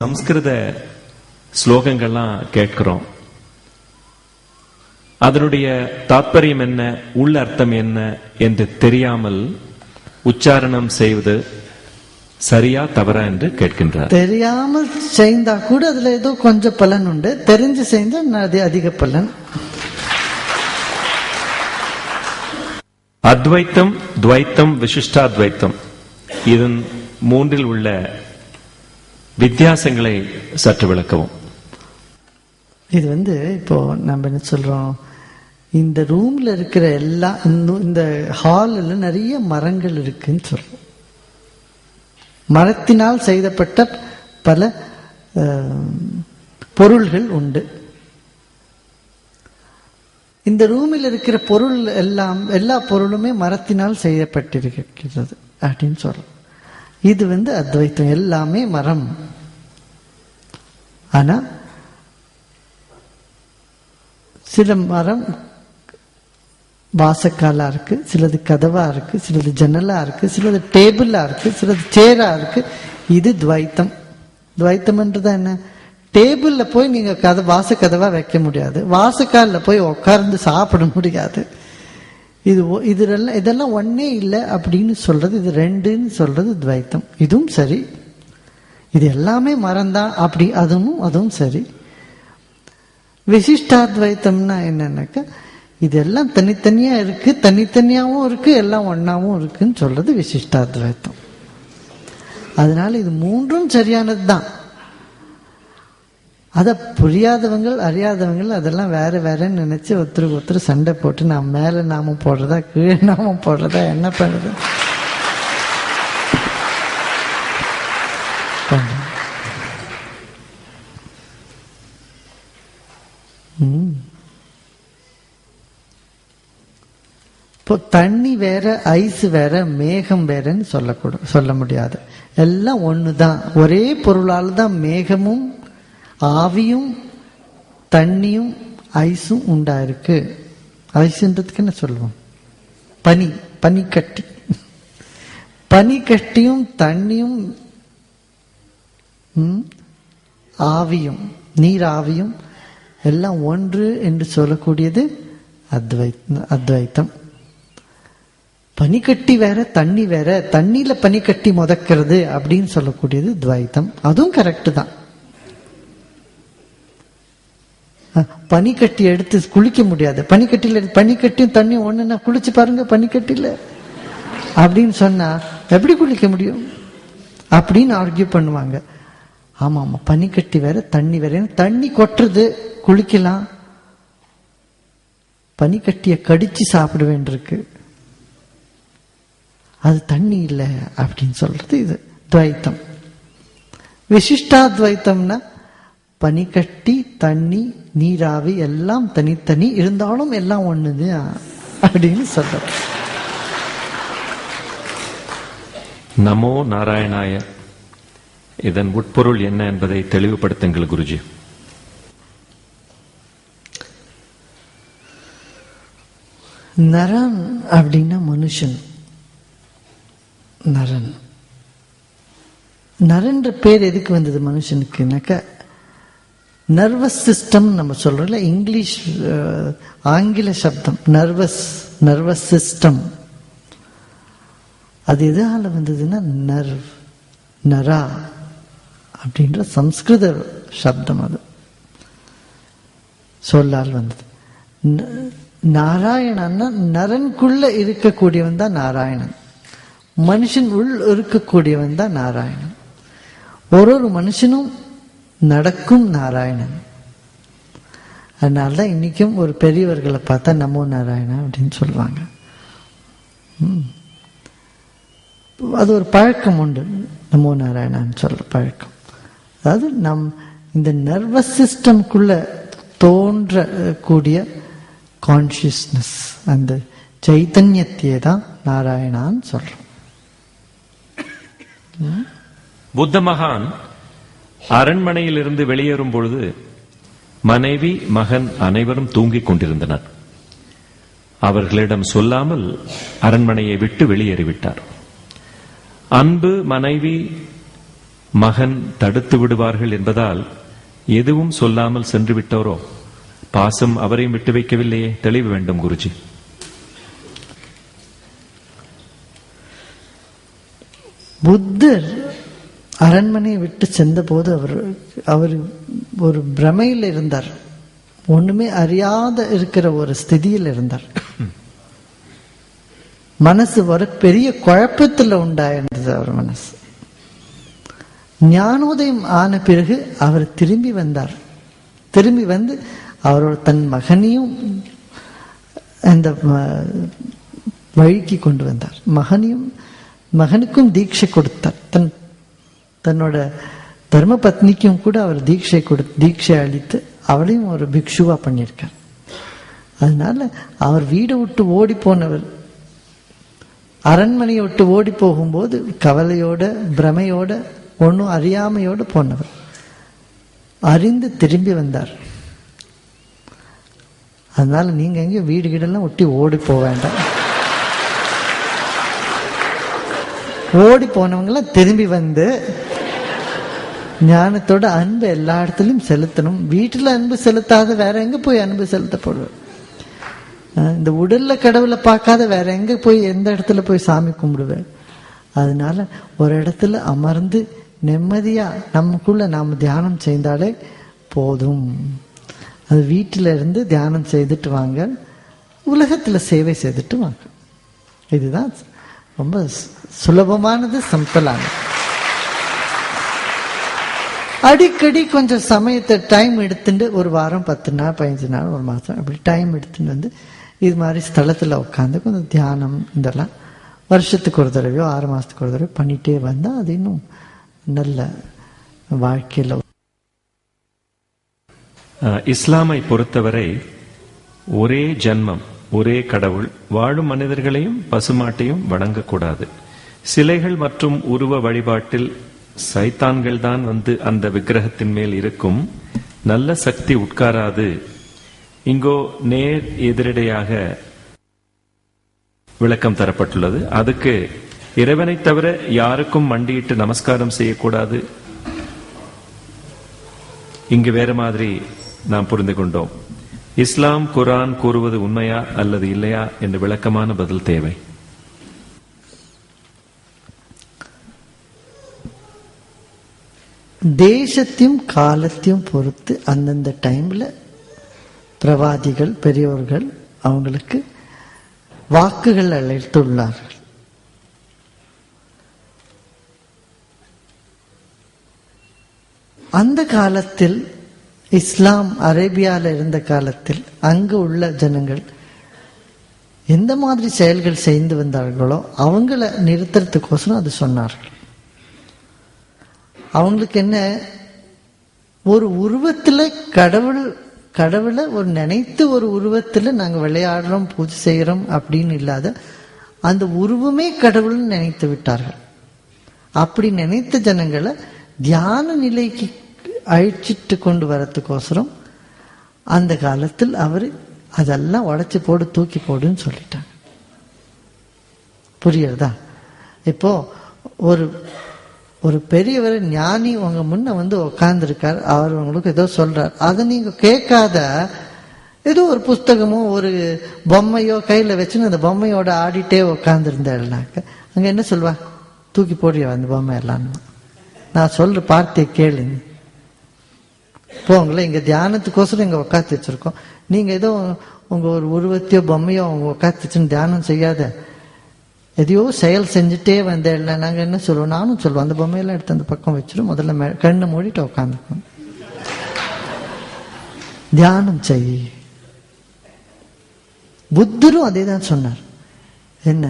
சம்ஸ்கிருத ஸ்லோகங்கள்லாம் கேட்கிறோம் அதனுடைய தாத்பரியம் என்ன உள்ள அர்த்தம் என்ன என்று தெரியாமல் உச்சாரணம் செய்வது சரியா தவறா என்று கேட்கின்றார் தெரியாமல் செய்தா கூட அதுல ஏதோ கொஞ்சம் பலன் உண்டு தெரிஞ்சு செய்தா அது அதிக பலன் அத்வைத்தம் துவைத்தம் விசிஷ்டாத்வைத்தம் இதன் மூன்றில் உள்ள வித்தியாசங்களை சற்று விளக்கவும். இது வந்து இப்போ நம்ம என்ன சொல்றோம்? இந்த ரூம்ல இருக்கிற எல்லா இந்த- இந்த ஹாலில் நிறைய மரங்கள் இருக்குன்னு சொல்றோம். மரத்தினால் செய்யப்பட்ட பல பொருள்கள் உண்டு. இந்த ரூமில் இருக்கிற பொருள் எல்லாம் எல்லா பொருளுமே மரத்தினால் செய்யப்பட்டிருக்கிறது அப்படின்னு சொல்றோம். இது வந்து அத்வைத்தம் எல்லாமே மரம். ஆனா சில மரம் வாசக்காலா இருக்கு சிலது கதவா இருக்கு சிலது ஜன்னலா இருக்கு சிலது டேபிளா இருக்கு சிலது சேரா இருக்கு. இது துவைத்தம். துவைத்தம்ன்றதா என்ன? டேபிள்ல போய் நீங்க கதை வாச கதவா வைக்க முடியாது. வாசக்காலில் போய் உட்கார்ந்து சாப்பிட முடியாது. இது இதெல்லாம் இதெல்லாம் ஒன்னே இல்லை அப்படின்னு சொல்றது இது ரெண்டுன்னு சொல்றது துவைத்தம். இதுவும் சரி. இது எல்லாமே மறந்தான் அப்படி அதுவும் அதுவும் சரி. விசிஷ்டாத்வைத்தம்னா என்னன்னாக்கா இதெல்லாம் தனித்தனியா இருக்கு தனித்தனியாகவும் இருக்கு எல்லாம் ஒன்னாவும் இருக்குன்னு சொல்றது விசிஷ்டாத்வைத்தம். அதனால இது மூன்றும் சரியானது தான் அதை புரியாதவங்க அறியாதவங்க அதெல்லாம் வேற வேறன்னு நினச்சி ஒருத்தருக்கு ஒருத்தர் சண்டை போட்டு நான் மேலே நாமும் போடுறதா கீழே நாம போடுறதா என்ன பண்ணுறது? ம். இப்போ தண்ணி வேற ஐஸ் வேற மேகம் வேறன்னு சொல்லக்கூட சொல்ல முடியாது. எல்லாம் ஒன்று தான் ஒரே பொருளால் தான் மேகமும் ஆவியும் தண்ணியும் ஐஸும் உண்டாயிருக்கு. ஐஸ்ன்றதுக்கு என்ன சொல்லுவோம்? பனி பனிக்கட்டி பனிக்கட்டியும் தண்ணியும் ம், ஆவியும் நீர் ஆவியும் எல்லாம் ஒன்று என்று சொல்லக்கூடியது அத்வை அத்வைத்தம். பனிக்கட்டி வேற தண்ணி வேற. தண்ணியில பனிக்கட்டி முதக்கிறது அப்படின்னு சொல்லக்கூடியது துவைத்தம். அதுவும் கரெக்டு தான். பனிக்கட்டி எடுத்து குளிக்க முடியாது. பனிக்கட்டியில் பனிக்கட்டியும் தண்ணியும் ஒன்றுன்னா குளிச்சு பாருங்க பனிக்கட்டியில். அப்படின்னு சொன்னால் எப்படி குளிக்க முடியும்? அப்படின்னு ஆர்கியூ பண்ணுவாங்க. ஆமாம் ஆமாம் பனிக்கட்டி வேற தண்ணி வேற. தண்ணி கொட்டுறது குளிக்கலாம். பனிக்கட்டியை கடிச்சு சாப்பிட வேண்டியிருக்கு அது தண்ணி இல்லை அப்படின்னு சொல்றது இது. துவைத்தம். விசிஷ்டாத்வைத்தம்னா பனிக்கட்டி தண்ணி நீராவி எல்லாம் தனித்தனி இருந்தாலும் எல்லாம் ஒண்ணுது? அப்படின்னு சொல்றோம் நமோ நாராயணாய இதன் உட்பொருள் என்ன என்பதை தெளிவுபடுத்துங்கள் குருஜி. நரன் அப்படின்னா மனுஷன். நரன். நரன்ற பேர் எதுக்கு வந்தது மனுஷனுக்குனாக்கா நர்வஸ் சிஸ்டம் நம்ம சொல்றோம்ல இங்கிலீஷ் uh, ஆங்கில சப்தம். நர்வஸ் நர்வஸ் சிஸ்டம் அது எதால வந்ததுன்னா நர்வ் நரா அப்படின்ற சம்ஸ்கிருத சப்தம் அது. சொல்லால் வந்தது. ந- நாராயணன்னா நரனுக்குள்ள இருக்கக்கூடியவன் தான் நாராயணன். மனுஷன் உள் இருக்கக்கூடியவன் தான் நாராயணன். ஒரு ஒரு மனுஷனும் நடக்கும் நாராயணன். அதனால தான் இன்னைக்கும் ஒரு பெரியவர்களை பார்த்தா நமோ நாராயணா அப்படின்னு சொல்லுவாங்க. அது ஒரு பழக்கம் உண்டு. நமோ நாராயணான்னு சொல்ற பழக்கம். அதாவது நம் இந்த நர்வஸ் சிஸ்டம்குள்ளே தோன்றக்கூடிய கான்ஷியஸ்னஸ் அந்த சைத்தன்யத்தையே தான் நாராயணான்னு சொல்கிறோம் புத்த மகான் அரண்மனையிலிருந்து வெளியேறும் பொழுது மனைவி மகன் அனைவரும் தூங்கிக் கொண்டிருந்தனர். அவர்களிடம் சொல்லாமல் அரண்மனையை விட்டு வெளியேறிவிட்டார். அன்பு மனைவி மகன் தடுத்து விடுவார்கள் என்பதால் எதுவும் சொல்லாமல் சென்று விட்டோரோ? பாசம் அவரையும் விட்டு வைக்கவில்லையே? தெளிவு வேண்டும் குருஜி. புத்தர் அரண்மனையை விட்டு சென்றபோது அவர் அவர் ஒரு பிரமையில் இருந்தார். ஒண்ணுமே அறியாத இருக்கிற ஒரு ஸ்திதியில் இருந்தார். மனசு ஒரு பெரிய குழப்பத்தில் உண்டாயிருந்தது அவர் மனசு. ஞானோதயம் ஆன பிறகு அவர் திரும்பி வந்தார். திரும்பி வந்து அவரோட தன் மகனையும் அந்த வழிக்கு கொண்டு வந்தார். மகனையும் மகனுக்கும் தீட்சை கொடுத்தார். தன் தன்னோட தர்ம பத்னிக்கும் கூட அவர் தீட்சை கொடு தீட்சை அளித்து அவளையும் ஒரு பிக்ஷுவா பண்ணியிருக்கார். அதனால அவர் வீடை விட்டு ஓடி போனவர் அரண்மனையை விட்டு ஓடி போகும்போது கவலையோட பிரமையோட ஒன்றும் அறியாமையோடு போனவர். அறிந்து திரும்பி வந்தார். அதனால நீங்க எங்க வீடு கீடெல்லாம் ஒட்டி ஓடி போக வேண்டாம். ஓடி போனவங்களாம் திரும்பி வந்து ஞானத்தோட அன்பு எல்லா இடத்துலையும் செலுத்தணும். வீட்டில் அன்பு செலுத்தாத வேற எங்க போய் அன்பு செலுத்தப்படுவோம் இந்த உடல்ல கடவுளை பார்க்காத வேற எங்க போய் எந்த இடத்துல போய் சாமி கும்பிடுவேன் அதனால ஒரு இடத்துல அமர்ந்து நிம்மதியா நமக்குள்ள நாம் தியானம் செய்தாலே போதும். அது வீட்டில இருந்து தியானம் செய்துட்டு வாங்க. உலகத்துல சேவை செய்துட்டு வாங்க. இதுதான் ரொம்ப சுலபமானது சம்பலானது அடிக்கடி கொஞ்சம் சமயத்தை டைம் எடுத்துட்டு ஒரு வாரம் பத்து நாள் பதினஞ்சு நாள் ஒரு மாதம் அப்படி டைம் எடுத்துட்டு வந்து இது மாதிரி ஸ்தலத்தில் உட்காந்து கொஞ்சம் தியானம் இதெல்லாம் வருஷத்துக்கு ஒரு தடவையோ ஆறு மாதத்துக்கு ஒரு தடவை பண்ணிகிட்டே வந்தால் அது இன்னும் நல்ல வாழ்க்கையில் இஸ்லாமை பொறுத்தவரை ஒரே ஜன்மம் ஒரே கடவுள் வாழும் மனிதர்களையும் பசுமாட்டையும் வணங்கக்கூடாது. சிலைகள் மற்றும் உருவ வழிபாட்டில் சைத்தான்கள் தான் வந்து அந்த விக்கிரகத்தின் மேல் இருக்கும். நல்ல சக்தி உட்காராது. இங்கோ நேர் எதிரடையாக விளக்கம் தரப்பட்டுள்ளது. அதுக்கு இறைவனை தவிர யாருக்கும் மண்டியிட்டு நமஸ்காரம் செய்யக்கூடாது. இங்கு வேற மாதிரி நாம் புரிந்து கொண்டோம். இஸ்லாம் குரான் கூறுவது உண்மையா அல்லது இல்லையா என்று விளக்கமான பதில் தேவை. தேசத்தையும் காலத்தையும் பொறுத்து அந்தந்த டைமில் பிரவாதிகள் பெரியோர்கள் அவங்களுக்கு வாக்குகள் அளித்துள்ளார்கள். அந்த காலத்தில் இஸ்லாம் அரேபியாவில் இருந்த காலத்தில் அங்கு உள்ள ஜனங்கள் எந்த மாதிரி செயல்கள் செய்து வந்தார்களோ அவங்கள நிறுத்துறதுக்கோசரம் அது சொன்னார்கள். அவங்களுக்கு என்ன? ஒரு உருவத்தில் கடவுள் கடவுளை ஒரு நினைத்து ஒரு உருவத்தில் நாங்கள் விளையாடுறோம் பூஜை செய்கிறோம் அப்படின்னு இல்லாத அந்த உருவமே கடவுள்னு நினைத்து விட்டார்கள். அப்படி நினைத்த ஜனங்களை தியான நிலைக்கு அழிச்சிட்டு கொண்டு வரத்துக்கோசரம் அந்த காலத்தில் அவர் அதெல்லாம் உடச்சி போடு தூக்கி போடுன்னு சொல்லிட்டாங்க. புரியுறதா? இப்போ ஒரு ஒரு பெரியவர் ஞானி உங்க முன்ன வந்து உக்காந்துருக்கார் அவர் உங்களுக்கு ஏதோ சொல்றார். அதை நீங்க கேட்காத ஏதோ ஒரு புஸ்தகமோ ஒரு பொம்மையோ கையில வச்சுன்னு அந்த பொம்மையோட ஆடிட்டே உட்காந்துருந்தாருனாக்க அங்க என்ன சொல்வா? தூக்கி போடுறியா அந்த பொம்மை எல்லாம்? நான் சொல்ற பார்த்தே கேளுங்க போங்களேன் இங்க தியானத்துக்கோசரம் இங்க உட்காந்து வச்சிருக்கோம். நீங்க ஏதோ உங்க ஒரு உருவத்தையோ பொம்மையோ அவங்க உக்காத்து வச்சுன்னு தியானம் செய்யாத எதையோ செயல் செஞ்சுட்டே வந்தேன். நாங்க என்ன சொல்லுவோம்? நானும் சொல்லுவோம். அந்த பொம்மையெல்லாம் எடுத்து அந்த பக்கம் வச்சிரும். முதல்ல கண்ணை மூடிட்டு உட்காந்துக்கும் தியானம் செய். புத்தரும் அதே தான் சொன்னார். என்ன?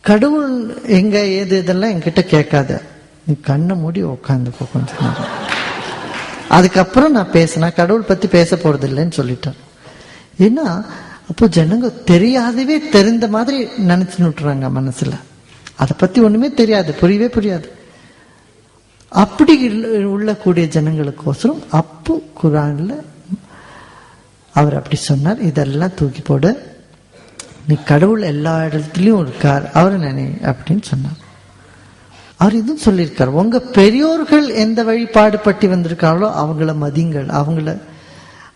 கடவுள் எங்க ஏது இதெல்லாம் என்கிட்ட கேட்காத. நீ கண்ணை மூடி உட்காந்துக்கோ கொஞ்சம் நேரம் அதுக்கப்புறம் நான் பேசினா கடவுள் பத்தி பேச போறது இல்லைன்னு சொல்லிட்டேன் ஏன்னா அப்போ ஜனங்க தெரியாதவே தெரிந்த மாதிரி நினைச்சு விட்டுறாங்க மனசுல. அதை பத்தி ஒண்ணுமே தெரியாது புரியவே புரியாது. அப்படி உள்ளக்கூடிய ஜனங்களுக்கோசரம் அப்போ குரான்ல அவர் அப்படி சொன்னார் இதெல்லாம் தூக்கி போடு. நீ கடவுள் எல்லா இடத்துலயும் இருக்கார். அவரை நினை அப்படின்னு சொன்னார். அவர் இதுவும் சொல்லியிருக்கார் உங்க பெரியோர்கள் எந்த வழிபாடு பட்டி வந்திருக்காங்களோ அவங்கள மதிங்கள் அவங்கள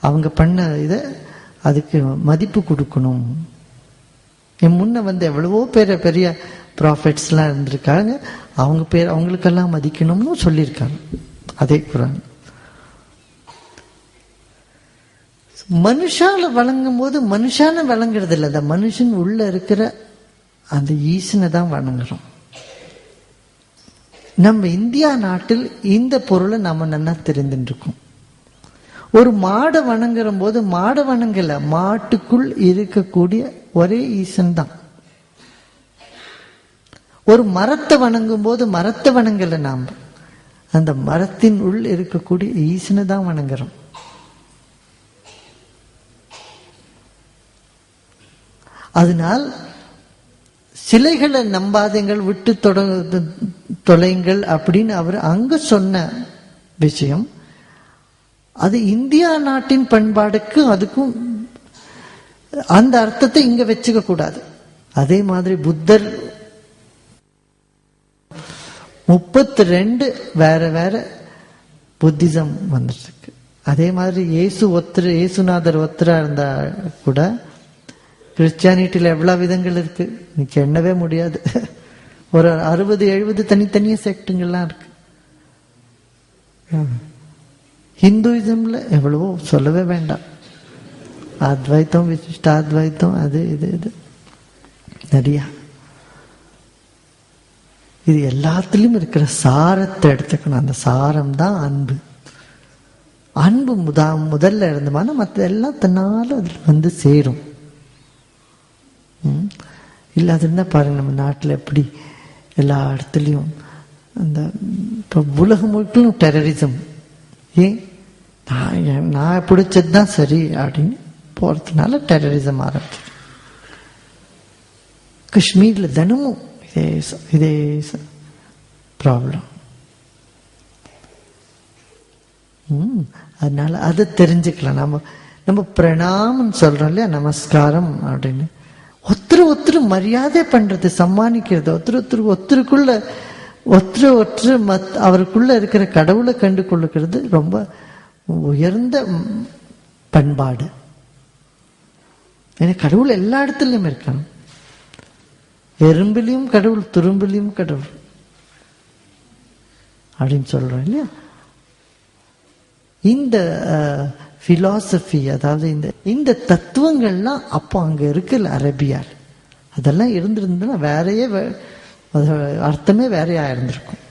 அவங்க பண்ண இதை அதுக்கு மதிப்பு கொடுக்கணும். என் முன்ன வந்து எவ்வளவோ பேர் பெரிய ப்ராஃபிட்ஸ்லாம் இருந்திருக்காங்க. அவங்க பேர் அவங்களுக்கெல்லாம் மதிக்கணும்னு சொல்லியிருக்காங்க. அதே குரான். மனுஷால வழங்கும் போது மனுஷான வழங்குறது இல்லை அந்த மனுஷன் உள்ள இருக்கிற அந்த ஈசனை தான் வணங்குறோம். நம்ம இந்தியா நாட்டில் இந்த பொருளை நம்ம நல்லா தெரிந்துட்டு இருக்கோம் ஒரு மாடை வணங்குற போது மாடை வணங்கல மாட்டுக்குள் இருக்கக்கூடிய ஒரே ஈசன் தான் ஒரு மரத்தை வணங்கும் போது மரத்தை வணங்கல நாம். அந்த மரத்தின் உள் இருக்கக்கூடிய ஈசனை தான் வணங்குறோம். அதனால் சிலைகளை நம்பாதீங்கள் விட்டு தொட தொலைங்கள் அப்படின்னு அவர் அங்க சொன்ன விஷயம். அது இந்தியா நாட்டின் பண்பாடுக்கு அதுக்கும் அந்த அர்த்தத்தை இங்க வச்சுக்க கூடாது. அதே மாதிரி புத்தர் முப்பத்தி ரெண்டு வேற வேற புத்திசம் வந்துருக்கு அதே மாதிரி இயேசு ஒத்துரு இயேசுநாதர் ஒத்துரா இருந்தா கூட கிறிஸ்டியானிட்டியில் எவ்வளோ விதங்கள் இருக்கு. இன்னைக்கு எண்ணவே முடியாது. ஒரு அறுபது எழுபது தனித்தனிய செக்டுங்கள்லாம் இருக்கு. ஹிந்துயிசம்ல எவ்வளவோ சொல்லவே வேண்டாம். அத்வைத்தம் விசிஷ்டாத்வைத்தம் அது இது இது. நிறையா இது எல்லாத்துலேயும் இருக்கிற சாரத்தை எடுத்துக்கணும். அந்த சாரம் தான் அன்பு. அன்பு முதா முதல்ல இருந்தமான மற்ற எல்லாம் தன்னால அதில் வந்து சேரும். இல்லை அது என்ன பாருங்க நம்ம நாட்டில் எப்படி எல்லா இடத்துலையும் அந்த இப்போ உலகம் முழுக்களும் டெரரிசம் ஏன்? நான் நான் பிடிச்சது தான் சரி அப்படின்னு போகிறதுனால டெரரிசம் ஆரம்பிச்சு. காஷ்மீரில் தினமும் இதே இதே ப்ராப்ளம் அதனால அதை தெரிஞ்சுக்கலாம். நம்ம நம்ம பிரணாமம் சொல்கிறோம் இல்லையா? நமஸ்காரம் அப்படின்னு. ஒருத்தர் ஒருத்தர் மரியாதை பண்ணுறது சம்மானிக்கிறது ஒருத்தர் ஒருத்தர் ஒருத்தருக்குள்ள ஒருத்தர் ஒருத்தர் மத் அவருக்குள்ளே இருக்கிற கடவுளை கண்டு கொள்ளுக்கிறது ரொம்ப உயர்ந்த பண்பாடு. ஏன்னா கடவுள் எல்லா இடத்துலையும் இருக்கணும் எறும்பிலையும் கடவுள் துரும்பிலையும் கடவுள். அப்படின்னு சொல்கிறோம் இல்லையா? இந்த ஃபிலாசபி அதாவது இந்த இந்த தத்துவங்கள்லாம் அப்போ அங்கே இருக்குல்ல அரேபியா அதெல்லாம் இருந்திருந்ததுன்னா வேறையே அர்த்தமே வேறையாக இருந்திருக்கும்.